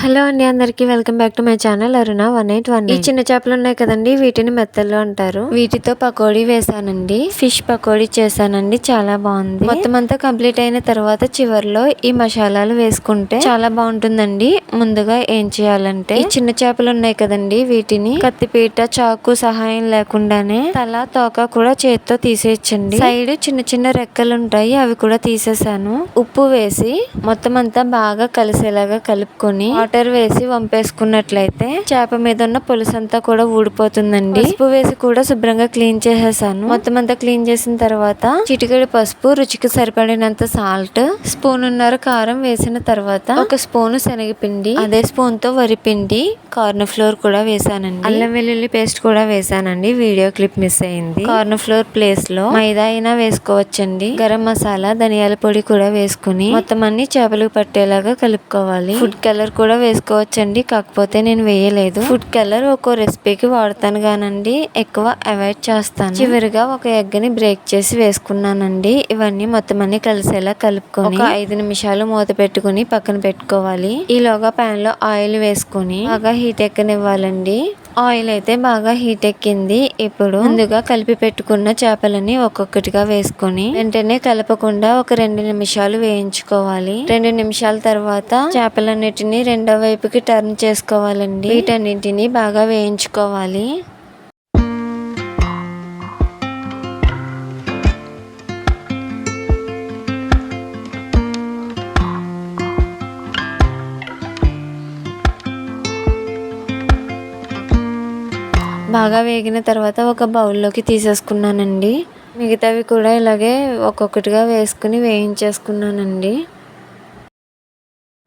Hello అండి అందరికి welcome back to my channel Aruna one eight one ఈ చిన్న చేపలు ఉన్నాయి కదండి వీటిని మెత్తలు అంటారు. వీటితో పకోడీ వేసానండి. ఫిష్ పకోడీ చేశానండి చాలా బాగుంది. మొత్తం అంతా కంప్లీట్ అయిన తర్వాత చివరిలో ఈ మసాలాలు వేసుకుంటే చాలా బాగుంటుందండి. ముందుగా ఏం చేయాలంటే ఈ చిన్న చేపలు ఉన్నాయి కదండి వీటిని కత్తిపీట చాకు సహాయం లేకుండానే తల తోక కూడా చేతితో తీసేయచ్చండి. సైడ్ చిన్న చిన్న రెక్కలు ఉంటాయి అవి కూడా తీసేసాను. ఉప్పు వేసి మొత్తం అంతా బాగా కలిసేలాగా కలుపుకొని వాటర్ వేసి వంపేసుకున్నట్లయితే చేప మీద ఉన్న పులుసంతా కూడా ఊడిపోతుందండి. పసుపు వేసి కూడా శుభ్రంగా క్లీన్ చేసేసాను. మొత్తం అంతా క్లీన్ చేసిన తర్వాత చిటికెడు పసుపు రుచికి సరిపడినంత సాల్ట్ స్పూన్ ఉన్నర కారం వేసిన తర్వాత ఒక స్పూన్ శనగపిండి అదే స్పూన్తో వరి పిండి కార్న్ ఫ్లోర్ కూడా వేసానండి. అల్లం వెల్లుల్లి పేస్ట్ కూడా వేసానండి. వీడియో క్లిప్ మిస్ అయింది. కార్న్ ఫ్లోర్ ప్లేస్లో మైదా అయినా వేసుకోవచ్చండి. గరం మసాలా ధనియాల పొడి కూడా వేసుకుని మొత్తం అన్ని చేపలు పట్టేలాగా కలుపుకోవాలి. ఫుడ్ కలర్ కూడా వేసుకోవచ్చండి. కాకపోతే నేను వేయలేదు. ఫుడ్ కలర్ ఒక్కో రెసిపీకి వాడతాను కానండి. ఎక్కువ అవాయిడ్ చేస్తాను. చివరిగా ఒక ఎగ్ని బ్రేక్ చేసి వేసుకున్నానండి. ఇవన్నీ మొత్తం అన్ని కలిసేలా కలుపుకొని ఒక ఐదు నిమిషాలు మూత పెట్టుకుని పక్కన పెట్టుకోవాలి. ఈలోగా పాన్లో ఆయిల్ వేసుకుని బాగా హీట్ ఎక్కనివ్వాలండి. ఆయిల్ అయితే బాగా హీట్ ఎక్కింది. ఇప్పుడు ముందుగా కలిపి పెట్టుకున్న చేపలని ఒక్కొక్కటిగా వేసుకొని వెంటనే కలపకుండా ఒక రెండు నిమిషాలు వేయించుకోవాలి. రెండు నిమిషాల తర్వాత చేపలన్నిటిని రెండో వైపుకి టర్న్ చేసుకోవాలండి. వీటన్నిటిని బాగా వేయించుకోవాలి. బాగా వేగిన తర్వాత ఒక బౌల్లోకి తీసేసుకున్నానండి. మిగతావి కూడా ఇలాగే ఒక్కొక్కటిగా వేసుకుని వేయించేసుకున్నానండి.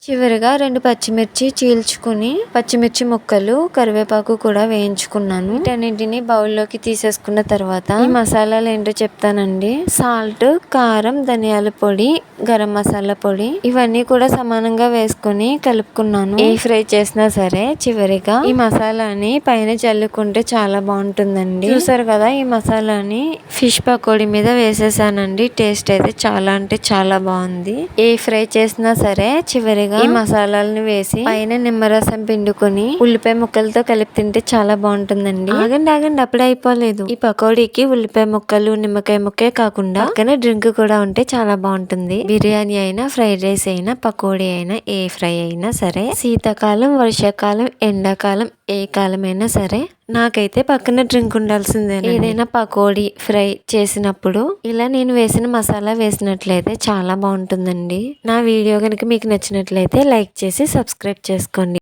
చివరిగా రెండు పచ్చిమిర్చి చీల్చుకుని పచ్చిమిర్చి ముక్కలు కరివేపాకు కూడా వేయించుకున్నాను. వీటన్నింటిని బౌల్లోకి తీసేసుకున్న తర్వాత ఈ మసాలాలు ఏంటో చెప్తానండి. సాల్ట్ కారం ధనియాల పొడి గరం మసాలా పొడి ఇవన్నీ కూడా సమానంగా వేసుకుని కలుపుకున్నాను. ఏ ఫ్రై చేసినా సరే చివరిగా ఈ మసాలాని పైన చల్లుకుంటే చాలా బాగుంటుందండి. చూసారు కదా ఈ మసాలాని ఫిష్ పకోడీ మీద వేసేసానండి. టేస్ట్ అయితే చాలా అంటే చాలా బాగుంది. ఏ ఫ్రై చేసినా సరే చివరిగా ఈ మసాలాలను వేసి పైన నిమ్మరసం పిండుకొని ఉల్లిపాయ ముక్కలతో కలిపి తింటే చాలా బాగుంటుందండి. ఆగండి ఆగండి అప్పుడే అయిపోలేదు. ఈ పకోడీకి ఉల్లిపాయ ముక్కలు నిమ్మకాయ ముక్కే కాకుండా పక్కన డ్రింక్ కూడా ఉంటే చాలా బాగుంటుంది. బిర్యానీ అయినా ఫ్రైడ్ రైస్ అయినా పకోడీ అయినా ఏ ఫ్రై అయినా సరే శీతాకాలం వర్షాకాలం ఎండాకాలం ఏ కాలమైనా సరే నాకైతే పక్కన డ్రింక్ ఉండాల్సిందే ఏదైనా పకోడీ ఫ్రై చేసినప్పుడు ఇలా నేను వేసిన మసాలా వేసినట్లయితే చాలా బాగుంటుందండి. నా వీడియో కనుక మీకు నచ్చినట్లయితే లైక్ చేసి సబ్స్క్రైబ్ చేసుకోండి.